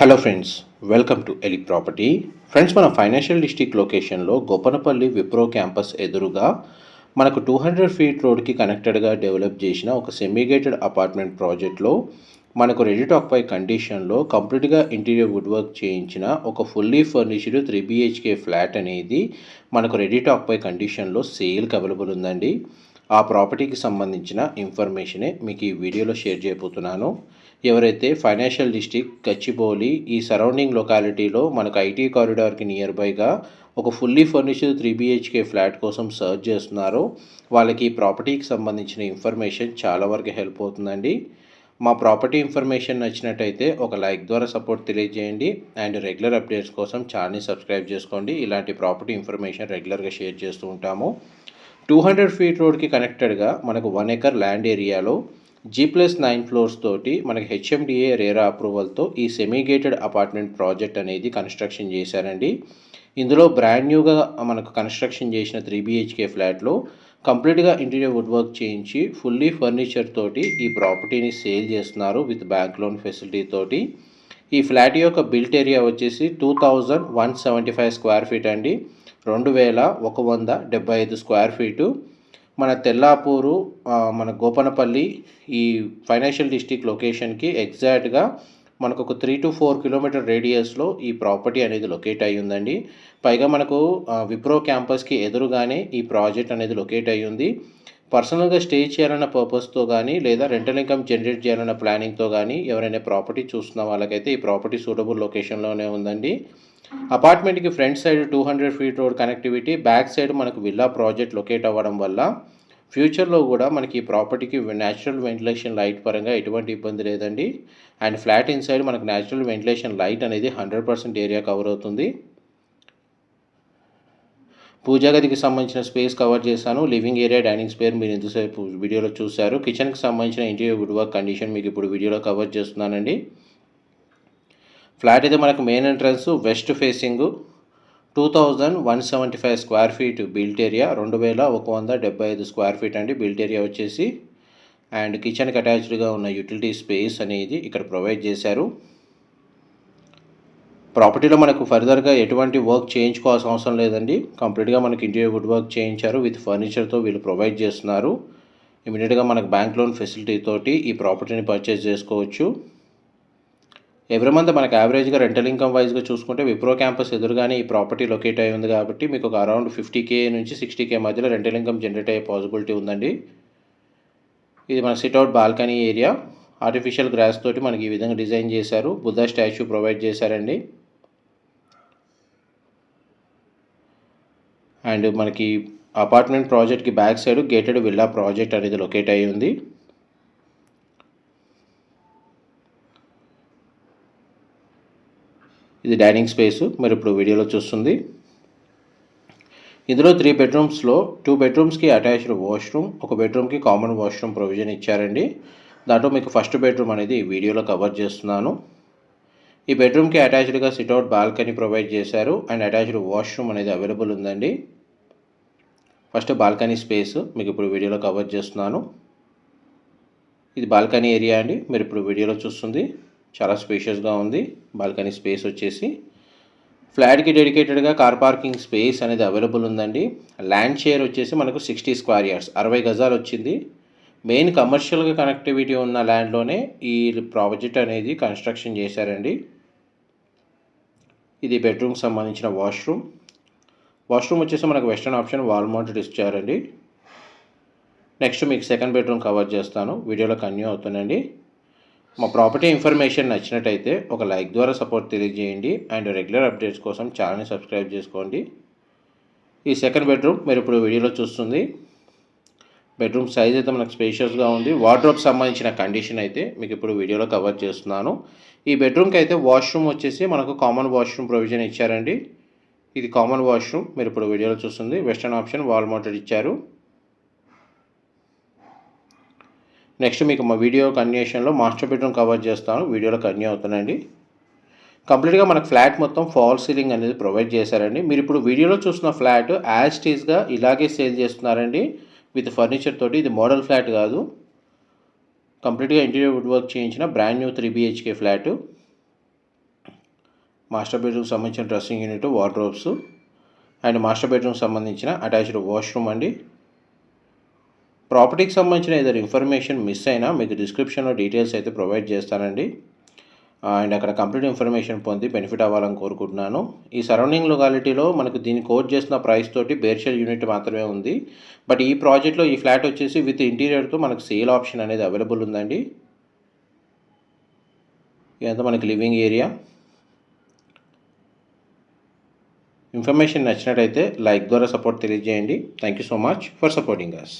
Hello friends welcome to Eli property friends మన financial district లొకేషన్లో Gopanpally Wipro campus ఎదురుగా మనకు టూ హండ్రెడ్ ఫీట్ రోడ్కి కనెక్టెడ్గా డెవలప్ చేసిన ఒక సెమీగేటెడ్ అపార్ట్మెంట్ ప్రాజెక్ట్లో మనకు రెడీ ఆక్పై కండిషన్లో కంప్లీట్గా ఇంటీరియర్ వుడ్ వర్క్ చేయించిన ఒక fully furnished three BHK flat అనేది మనకు రెడీ ఆక్పై కండిషన్లో సేల్కి అవైలబుల్ ఉందండి. ఆ ప్రాపర్టీకి సంబంధించిన ఇన్ఫర్మేషనే మీకు ఈ వీడియోలో షేర్ చేయబోతున్నాను. ఎవరైతే ఫైనాన్షియల్ డిస్ట్రిక్ట్ గచ్చిబౌలి ఈ సరౌండింగ్ లొకాలిటీలో మనకు ఐటీ కారిడార్కి నియర్ బైగా ఒక fully furnished three BHK flat కోసం సర్చ్ చేస్తున్నారో వాళ్ళకి ఈ ప్రాపర్టీకి సంబంధించిన ఇన్ఫర్మేషన్ చాలా వరకు హెల్ప్ అవుతుందండి. మా ప్రాపర్టీ ఇన్ఫర్మేషన్ నచ్చినట్టయితే ఒక లైక్ ద్వారా సపోర్ట్ తెలియజేయండి. అండ్ రెగ్యులర్ అప్డేట్స్ కోసం ఛానల్ని సబ్స్క్రైబ్ చేసుకోండి. ఇలాంటి ప్రాపర్టీ ఇన్ఫర్మేషన్ రెగ్యులర్గా షేర్ చేస్తూ ఉంటాము. టూ హండ్రెడ్ ఫీట్ రోడ్కి కనెక్టెడ్గా మనకు వన్ ఎకర్ ల్యాండ్ ఏరియాలో జీ ప్లస్ నైన్ ఫ్లోర్స్ తోటి మనకి హెచ్ఎండిఏ రేరా అప్రూవల్తో ఈ సెమీగేటెడ్ అపార్ట్మెంట్ ప్రాజెక్ట్ అనేది కన్స్ట్రక్షన్ చేశారండి. ఇందులో బ్రాండ్ న్యూగా మనకు కన్స్ట్రక్షన్ చేసిన త్రీ బిహెచ్కే ఫ్లాట్లో కంప్లీట్గా ఇంటీరియర్ వుడ్ వర్క్ చేయించి ఫుల్లీ ఫర్నిచర్ తోటి ఈ ప్రాపర్టీని సేల్ చేస్తున్నారు విత్ బ్యాంక్ లోన్ ఫెసిలిటీ తోటి. ఈ ఫ్లాట్ యొక్క బిల్ట్ ఏరియా వచ్చేసి two thousand one seventy five square feet అండి. రెండు వేల ఒక వంద డెబ్బై ఐదు స్క్వేర్ ఫీటు మన తెల్లాపూరు మన గోపనపల్లి ఈ ఫైనాన్షియల్ డిస్టిక్ లొకేషన్కి ఎగ్జాక్ట్గా మనకు ఒక త్రీ టు ఫోర్ కిలోమీటర్ రేడియస్లో ఈ ప్రాపర్టీ అనేది లొకేట్ అయి ఉందండి పైగా మనకు విప్రో క్యాంపస్కి ఎదురుగానే ఈ ప్రాజెక్ట్ అనేది లొకేట్ అయి ఉంది పర్సనల్గా స్టే చేయాలన్న పర్పస్తో కానీ లేదా రెంటల్ ఇన్కమ్ జనరేట్ చేయాలన్న ప్లానింగ్తో కానీ ఎవరైనా ప్రాపర్టీ చూస్తున్న వాళ్ళకైతే ఈ ప్రాపర్టీ సూటబుల్ లొకేషన్లోనే ఉందండి. అపార్ట్మెంట్కి front side two hundred feet road connectivity back side మనకు విల్లా ప్రాజెక్ట్ లొకేట్ అవ్వడం వల్ల ఫ్యూచర్లో కూడా మనకి ఈ ప్రాపర్టీకి న్యాచురల్ వెంటిలేషన్ లైట్ పరంగా ఎటువంటి ఇబ్బంది లేదండి. అండ్ ఫ్లాట్ ఇన్సైడ్ మనకు న్యాచురల్ వెంటిలేషన్ లైట్ అనేది హండ్రెడ్ పర్సెంట్ ఏరియా కవర్ అవుతుంది. పూజా గదికి సంబంధించిన స్పేస్ కవర్ చేశాను. లివింగ్ ఏరియా డైనింగ్ స్పేర్ మీరు ఇంతసేపు వీడియోలో చూశారు. కిచెన్కి సంబంధించిన ఇంటీరియర్ వుడ్ వర్క్ కండిషన్ మీకు ఇప్పుడు వీడియోలో కవర్ చేస్తున్నానండి. ఫ్లాట్ అయితే మనకు main entrance west facing two thousand one seventy five square feet built area రెండు వేల ఒక వంద డెబ్బై ఐదు స్క్వేర్ ఫీట్ అండి బిల్ట్ ఏరియా వచ్చేసి. అండ్ కిచెన్కి అటాచ్డ్గా ఉన్న యూటిలిటీ స్పేస్ అనేది ఇక్కడ ప్రొవైడ్ చేశారు. ప్రాపర్టీలో మనకు ఫర్దర్గా ఎటువంటి వర్క్ చేయించుకోవాల్సిన అవసరం లేదండి. కంప్లీట్గా మనకి ఇంటీరియర్ వుడ్ వర్క్ చేయించారు. విత్ ఫర్నిచర్తో వీళ్ళు ప్రొవైడ్ చేస్తున్నారు. ఇమీడియట్గా మనకు బ్యాంక్ లోన్ ఫెసిలిటీ తోటి ఈ ప్రాపర్టీని పర్చేస్ చేసుకోవచ్చు. ఎవ్రీ మంత్ మనకు యావరేజ్గా రెంటల్ ఇన్కమ్ వైజ్గా చూసుకుంటే విప్రో క్యాంపస్ ఎదురుగానే ఈ ప్రాపర్టీ లొకేట్ అయి ఉంది కాబట్టి మీకు ఒక అరౌండ్ ఫిఫ్టీ కే నుంచి సిక్స్టీ కే మధ్యలో రెంటల్ ఇన్కమ్ జనరేట్ అయ్యే పాసిబిలిటీ ఉందండి. ఇది మన sit out balcony area. Artificial grass తోటి మనకి ఈ విధంగా డిజైన్ చేశారు. బుద్ధ స్టాచ్యూ ప్రొవైడ్ చేశారండి. అండ్ మనకి అపార్ట్మెంట్ ప్రాజెక్ట్కి back side gated villa project అనేది లొకేట్ అయి ఉంది. ఇది డైనింగ్ స్పేస్ మీరు ఇప్పుడు వీడియోలో చూస్తుంది. ఇందులో త్రీ బెడ్రూమ్స్లో టూ బెడ్రూమ్స్కి అటాచ్డ్ వాష్రూమ్ ఒక బెడ్రూమ్కి కామన్ వాష్రూమ్ ప్రొవిజన్ ఇచ్చారండి. దాంట్లో మీకు ఫస్ట్ బెడ్రూమ్ అనేది వీడియోలో కవర్ చేస్తున్నాను. ఈ బెడ్రూమ్కి అటాచ్డ్గా సిట్అవుట్ బాల్కనీ ప్రొవైడ్ చేశారు. అండ్ అటాచ్డ్ వాష్రూమ్ అనేది అవైలబుల్ ఉందండి. ఫస్ట్ బాల్కనీ స్పేస్ మీకు ఇప్పుడు వీడియోలో కవర్ చేస్తున్నాను. ఇది బాల్కనీ ఏరియా అండి. మీరు ఇప్పుడు వీడియోలో చూస్తుంది. చాలా స్పేషియస్గా ఉంది. బాల్కనీ స్పేస్ వచ్చేసి ఫ్లాట్కి డెడికేటెడ్గా కార్ పార్కింగ్ స్పేస్ అనేది అవైలబుల్ ఉందండి. ల్యాండ్ షేర్ వచ్చేసి మనకు సిక్స్టీ స్క్వేర్ యార్డ్స్. అరవై గజాలు వచ్చింది. మెయిన్ కమర్షియల్గా కనెక్టివిటీ ఉన్న ల్యాండ్లోనే ఈ ప్రాజెక్ట్ అనేది కన్స్ట్రక్షన్ చేశారండి. ఇది బెడ్రూమ్కి సంబంధించిన వాష్రూమ్. వాష్రూమ్ వచ్చేసి మనకు వెస్టర్న్ ఆప్షన్ వాల్ మౌంటెడ్ ఇచ్చారండి నెక్స్ట్ మీకు సెకండ్ బెడ్రూమ్ కవర్ చేస్తాను. వీడియోలో కన్యూ అవుతుందండి. మా ప్రాపర్టీ ఇన్ఫర్మేషన్ నచ్చినట్టయితే ఒక లైక్ ద్వారా సపోర్ట్ తెలియజేయండి. అండ్ రెగ్యులర్ అప్డేట్స్ కోసం ఛానల్ని సబ్స్క్రైబ్ చేసుకోండి. ఈ సెకండ్ బెడ్రూమ్ మీరు ఇప్పుడు వీడియోలో చూస్తుంది. బెడ్రూమ్ సైజ్ అయితే మనకు స్పేషియస్గా ఉంది. వార్డ్రోబ్కి సంబంధించిన కండిషన్ అయితే మీకు ఇప్పుడు వీడియోలో కవర్ చేస్తున్నాను. ఈ బెడ్రూమ్కి అయితే వాష్రూమ్ వచ్చేసి మనకు కామన్ వాష్రూమ్ ప్రొవిజన్ ఇచ్చారండి. ఇది కామన్ వాష్రూమ్ మీరు ఇప్పుడు వీడియోలో చూస్తుంది. వెస్టర్న్ ఆప్షన్ వాల్ మౌంటెడ్ ఇచ్చారు. నెక్స్ట్ మీకు మా వీడియో కన్యూషన్లో మాస్టర్ బెడ్రూమ్ కవర్ చేస్తాను. వీడియోలో కన్యూ అవుతానండి కంప్లీట్గా మనకు ఫ్లాట్ మొత్తం ఫాల్ సీలింగ్ అనేది ప్రొవైడ్ చేశారండి. మీరు ఇప్పుడు వీడియోలో చూసిన ఫ్లాట్ యాజ్ టీజ్గా ఇలాగే సేల్ చేస్తున్నారండి. విత్ ఫర్నిచర్ తోటి ఇది మోడల్ ఫ్లాట్ కాదు. కంప్లీట్గా ఇంటీరియర్ వుడ్ వర్క్ చేయించిన brand new three BHK flat. Master bedroom సంబంధించిన dressing unit wardrobes. And master bedroom సంబంధించిన అటాచ్డ్ వాష్రూమ్ అండి. ప్రాపర్టీకి సంబంధించిన ఏదైనా ఇన్ఫర్మేషన్ మిస్ అయినా మీకు డిస్క్రిప్షన్లో డీటెయిల్స్ అయితే ప్రొవైడ్ చేస్తానండి. అండ్ అక్కడ కంప్లీట్ ఇన్ఫర్మేషన్ పొంది బెనిఫిట్ అవ్వాలని కోరుకుంటున్నాను. ఈ సరౌండింగ్ లొకాలిటీలో మనకు దీన్ని కోట్ చేసిన ప్రైస్ తోటి బేర్షెల్ యూనిట్ మాత్రమే ఉంది. బట్ ఈ ప్రాజెక్ట్లో ఈ ఫ్లాట్ వచ్చేసి విత్ ఇంటీరియర్తో మనకు సేల్ ఆప్షన్ అనేది అవైలబుల్ ఉందండి. ఇదంతా మనకి లివింగ్ ఏరియా ఇన్ఫర్మేషన్ నచ్చినట్టయితే లైక్ ద్వారా సపోర్ట్ తెలియజేయండి. Thank you so much for supporting us